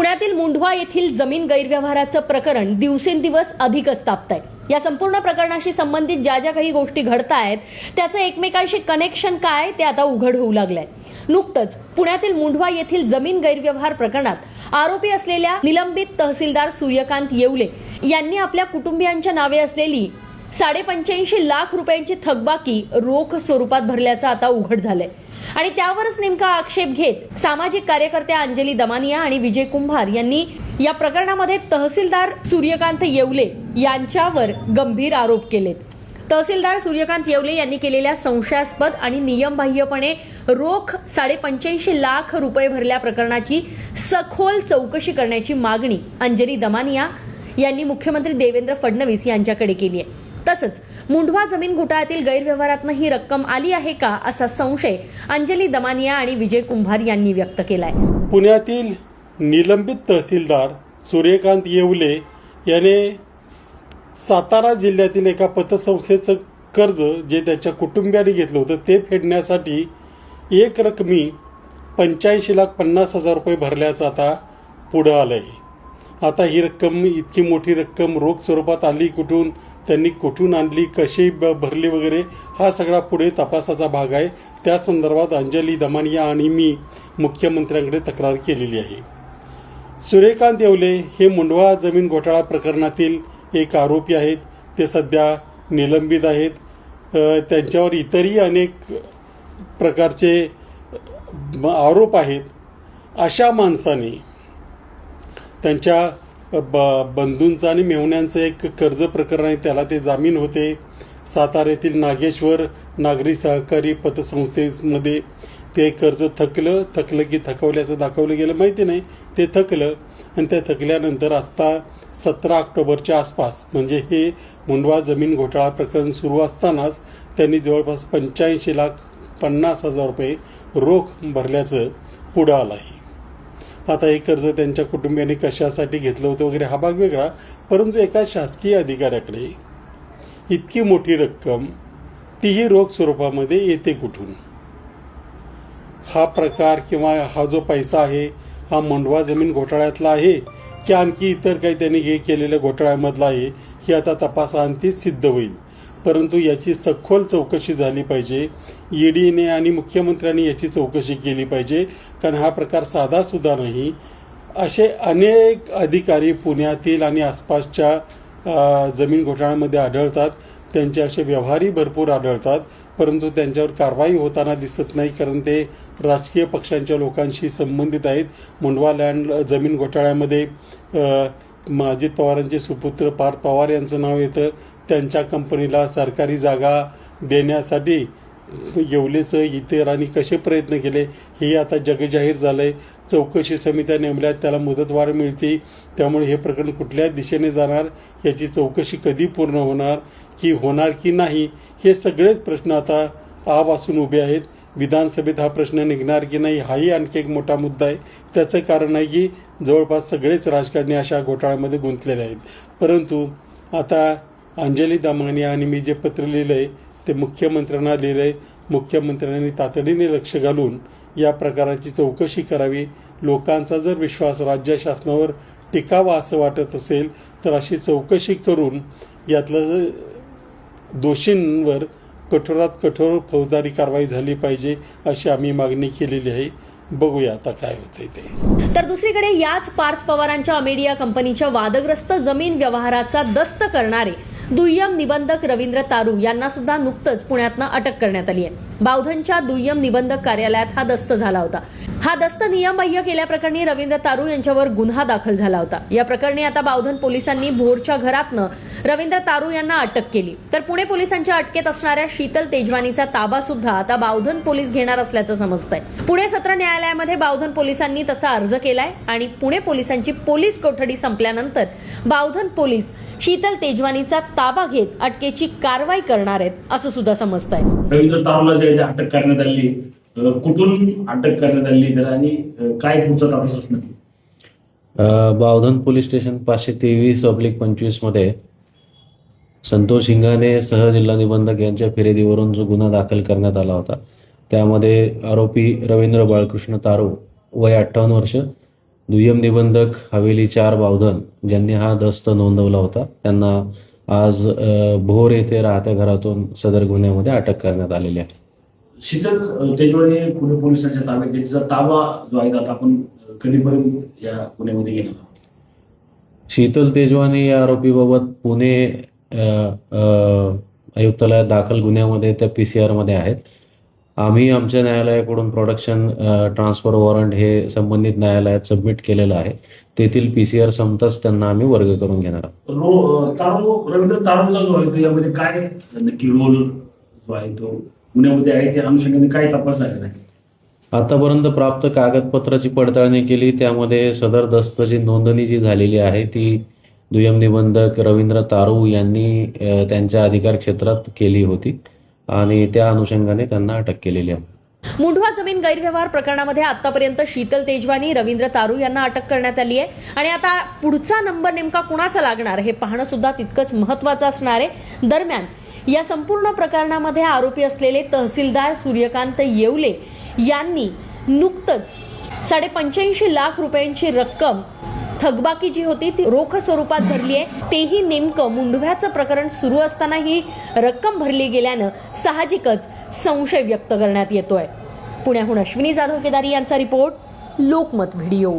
पुण्यातील मुंढवा येथील जमीन गैरव्यवहाराचं प्रकरण दिवसेंदिवस अधिकच तापतंय या संपूर्ण प्रकरणाशी संबंधित ज्या ज्या काही गोष्टी घडतायत त्याचं एकमेकांशी कनेक्शन काय ते आता उघड होऊ लागलंय. नुकतंच पुण्यातील मुंढवा येथील जमीन गैरव्यवहार प्रकरणात आरोपी असलेल्या निलंबित तहसीलदार सूर्यकांत येवले यांनी आपल्या कुटुंबियांच्या नावे असलेली साडेपंच्याऐंशी लाख रुपयांची थकबाकी रोख स्वरूपात भरल्याचं आता उघड झालंय. आणि त्यावरच नेमका आक्षेप घेत सामाजिक कार्यकर्त्या अंजली दमानिया आणि विजय कुंभार यांनी या प्रकरणामध्ये तहसीलदार सूर्यकांत येवले यांच्यावर गंभीर आरोप केलेत. तहसीलदार सूर्यकांत येवले यांनी केलेल्या संशयास्पद आणि नियमबाह्यपणे रोख साडेपंच्याऐंशी लाख रुपये भरल्या प्रकरणाची सखोल चौकशी करण्याची मागणी अंजली दमानिया यांनी मुख्यमंत्री देवेंद्र फडणवीस यांच्याकडे केली आहे. तसंच मुंढवा जमीन घोटाळ्यातील गैरव्यवहारातनं ही रक्कम आली आहे का असा संशय अंजली दमानिया आणि विजय कुंभार यांनी व्यक्त केलाय. पुण्यातील निलंबित तहसीलदार सूर्यकांत येवले याने सातारा जिल्ह्यातील एका पतसंस्थेचं कर्ज जे त्याच्या कुटुंबियांनी घेतलं होतं ते फेडण्यासाठी एक रकमी पंच्याऐंशी लाख पन्नास हजार रुपये भरल्याचं आता पुढं आलं आहे आता ही रक्कम इतकी मोठी रक्कम रोख स्वरूपात आली कुठून? त्यांनी कुठून आणली? कशी ब भरली वगैरे? हा सगळा पुढे तपासाचा भाग आहे. त्या संदर्भात अंजली दमानिया आणि मी मुख्यमंत्र्यांकडे तक्रार केलेली आहे. सूर्यकांत येवले हे मुंडवा जमीन घोटाळा प्रकरणातील एक आरोपी आहेत. ते सध्या निलंबित आहेत. त्यांच्यावर इतरही अनेक प्रकारचे आरोप आहेत. अशा माणसाने त्यांच्या ब बंधूंचं आणि मेहुण्यांचं एक कर्ज प्रकरण आहे त्याला ते जामीन होते. साताऱ्यातील नागेश्वर नागरी सहकारी पतसंस्थेमध्ये ते कर्ज थकलं थकलं की थकवल्याचं दाखवलं गेलं. माहिती नाही ते थकलं आणि ते थकल्यानंतर आत्ता सतरा ऑक्टोबरच्या आसपास म्हणजे हे मुंडवा जमीन घोटाळा प्रकरण सुरू असतानाच त्यांनी जवळपास पंच्याऐंशी लाख पन्नास हजार रुपये रोख भरल्याचं पुढं आलं आहे. आता हे कर्ज त्यांच्या कुटुंबियांनी कशासाठी घेतलं होतं वगैरे हा भाग वेगळा परंतु एका शासकीय अधिकाऱ्याकडे इतकी मोठी रक्कम तीही रोख स्वरूपामध्ये येते कुठून? हा प्रकार किंवा हा जो पैसा आहे हा मंडवा जमीन घोटाळ्यातला आहे की आणखी इतर काही त्यांनी हे केलेल्या घोटाळ्यामधला आहे हे आता तपासाअंतीच सिद्ध होईल. परंतु याची सखोल चौकशी झाली पाहिजे. ईडीने आणि मुख्यमंत्र्यांनी याची चौकशी केली पाहिजे. कारण हा प्रकार साधासुद्धा नाही. असे अनेक अधिकारी पुण्यातील आणि आसपासच्या जमीन घोटाळ्यामध्ये आढळतात. त्यांचे असे व्यवहारही भरपूर आढळतात. परंतु त्यांच्यावर कारवाई होताना दिसत नाही कारण ते राजकीय पक्षांच्या लोकांशी संबंधित आहेत. मुंडवा लँड जमीन घोटाळ्यामध्ये अजित पवारांचे सुपुत्र पार्थ पवार यांचं नाव येतं. त्यांच्या कंपनीला सरकारी जागा देण्यासाठी येवलेसह इतरांनी कसे प्रयत्न केले हे आता जगजाहीर झालं आहे चौकशी समित्या नेमल्यात त्याला मुदतवाढ मिळते. त्यामुळे हे प्रकरण कुठल्या दिशेने जाणार याची चौकशी कधी पूर्ण होणार की होणार की नाही हे सगळेच प्रश्न आता आ उभे आहेत. विधानसभेत हा प्रश्न निघणार की नाही हाही आणखी एक मोठा मुद्दा आहे. त्याचं कारण आहे की जवळपास सगळेच राजकारणी अशा घोटाळ्यामध्ये गुंतलेले आहेत. परंतु आता अंजली दामानी आणि मी जे पत्र लिहिलं आहे ते मुख्यमंत्र्यांना लिहिलं आहे मुख्यमंत्र्यांनी तातडीने लक्ष घालून या प्रकाराची चौकशी करावी. लोकांचा जर विश्वास राज्य शासनावर टिकावा असं वाटत असेल तर अशी चौकशी करून यातलं दोषींवर कठोरात कठोर फौजदारी कारवाई झाली पाहिजे अशी आम्ही मागणी केलेली आहे. बघूया आता काय होतंय ते. तर दुसरीकडे याच पार्थ पवारांच्या अमेडिया कंपनीच्या वादग्रस्त जमीन व्यवहाराचा दस्त करणारे दुय्यम निबंधक रवींद्र तारू यांना सुद्धा नुकतंच पुण्यातनं अटक करण्यात आली आहे. बावधनच्या दुय्यम निबंधक कार्यालयात हा दस्त झाला होता. हा दस्त नियमबाह्य केल्याप्रकरणी रवींद्र तारू यांच्यावर गुन्हा दाखल झाला होता. या प्रकरणी आता बावधन पोलिसांनी भोरच्या घरातनं रवींद्र तारू यांना अटक केली. तर पुणे पोलिसांच्या अटकेत असणाऱ्या शीतल तेजवानीचा ताबा सुद्धा आता बावधन पोलीस घेणार असल्याचं समजतंय. पुणे सत्र न्यायालयामध्ये बावधन पोलिसांनी तसा अर्ज केलाय आणि पुणे पोलिसांची पोलीस कोठडी संपल्यानंतर बावधन पोलीस शीतल तेजवानीचा ताबा घेत अटकेची कारवाई करणार आहेत असं सुद्धा समजतंय. रवींद्र तारूला जे अटक करण्यात आली. कुठून अटक करण्यात आली तर आणि काय पुढचा तपास असणार बावधन पोलीस स्टेशन पाचशे तेवीस ऑब्लिक पंचवीसमध्ये संतोष हिंगाने सहजिल्हा निबंधक यांच्या फिर्यादीवरून जो गुन्हा दाखल करण्यात आला होता त्यामध्ये आरोपी रवींद्र बाळकृष्ण तारो वय अठ्ठावन्न वर्ष दुय्यम निबंधक हवेली चार बावधन ज्यांनी हा दस्त नोंदवला होता त्यांना आज भोर येथे राहत्या घरातून सदर गुन्ह्यामध्ये अटक करण्यात आलेली आहे शीतल अ, तेजवाने पुणे पोलिसांच्या ताब्यात. तिचा ताबा जो आहे आता आपण कधीपर्यंत या पुण्यामध्ये घेणार? शीतल तेजवानी या आरोपीबाबत पुणे आयुक्तालयात दाखल गुन्ह्यामध्ये त्या पी सी आरमध्ये आहेत आम्ही आमच्या न्यायालयाकडून प्रोडक्शन ट्रान्सफर वॉरंट हे संबंधित न्यायालयात सबमिट केलेलं आहे. तेथील पी सी आर संपताच त्यांना आम्ही वर्ग करून घेणार आहोत. रवींद्र तारूचा जो आहे तो यामध्ये काय नक्की रोल जो आहे तो पुण्यामध्ये आहे त्या अनुषंगाने काय तपास झालेला आहे? आतापर्यंत प्राप्त कागदपत्राची पडताळणी केली त्यामध्ये सदर दस्तची नोंदणी जी झालेली आहे ती दुय्यम निबंधक रवींद्र तारू यांनी त्यांच्या अधिकार क्षेत्रात केली होती. आणि त्या अनुषंगाने त्यांना अटक केलेली आहे. मुंढवा जमीन गैरव्यवहार प्रकरणामध्ये आतापर्यंत शीतल तेजवानी रवींद्र तारू यांना अटक करण्यात आली आहे. आणि आता पुढचा नंबर नेमका कुणाचा लागणार हे पाहणं सुद्धा तितकंच महत्वाचं असणार आहे. दरम्यान या संपूर्ण प्रकरणामध्ये आरोपी असलेले तहसीलदार सूर्यकांत येवले यांनी नुकतंच साडे पंच्याऐंशी लाख रुपयांची रक्कम थकबाकी जी होती ती रोख स्वरूपात भरली आहे. तेही नेमकं मुंडव्याचं प्रकरण सुरू असताना ही रक्कम भरली गेल्यानं साहजिकच संशय व्यक्त करण्यात येतोय. पुण्याहून अश्विनी जाधव केदारी यांचा रिपोर्ट लोकमत व्हिडिओ.